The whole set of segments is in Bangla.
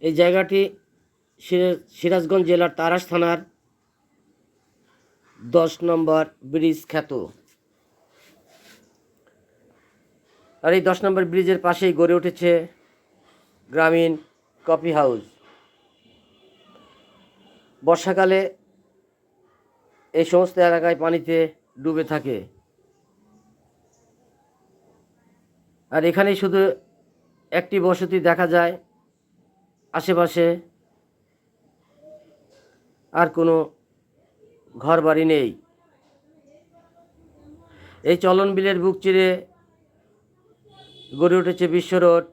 এই জায়গাটি সিরা- সিরাজগঞ্জ জেলার তারাস থানার দশ নম্বর ব্রিজ খ্যাত। আর এই দশ নম্বর ব্রিজের পাশেই গড়ে উঠেছে গ্রামীণ কফি হাউস। বর্ষাকালে এই সমস্ত এলাকায় পানিতে ডুবে থাকে। আর এখানেই শুধু একটি বসতি দেখা যায় আশেপাশে আর কোনো ঘর বাড়ি নেই। এই চলন বিলের বুক চিরে গড়ে উঠেছে বিশ্ব রোড।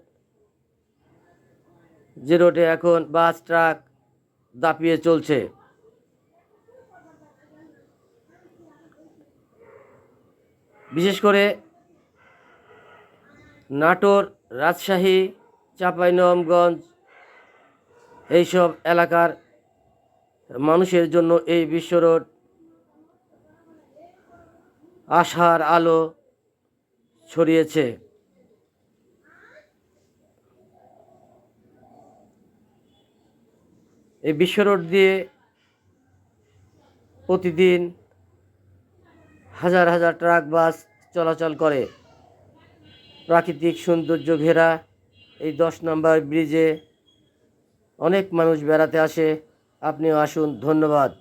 যে রোডে এখন বাস, ট্রাক দাপিয়ে চলছে। বিশেষ করে নাটোর, রাজশাহী, চাঁপাইনবাবগঞ্জ এইসব এলাকার মানুষের জন্য এই বিশ্ব রোড আশার আলো ছড়িয়েছে। এই বিশ্ব রোড দিয়ে প্রতিদিন হাজার হাজার ট্রাক, বাস চলাচল করে। প্রাকৃতিক সৌন্দর্য ঘেরা এই দশ নম্বর ব্রিজে অনেক মানুষ বেড়াতে আসে। আপনিও আসুন ধন্যবাদ।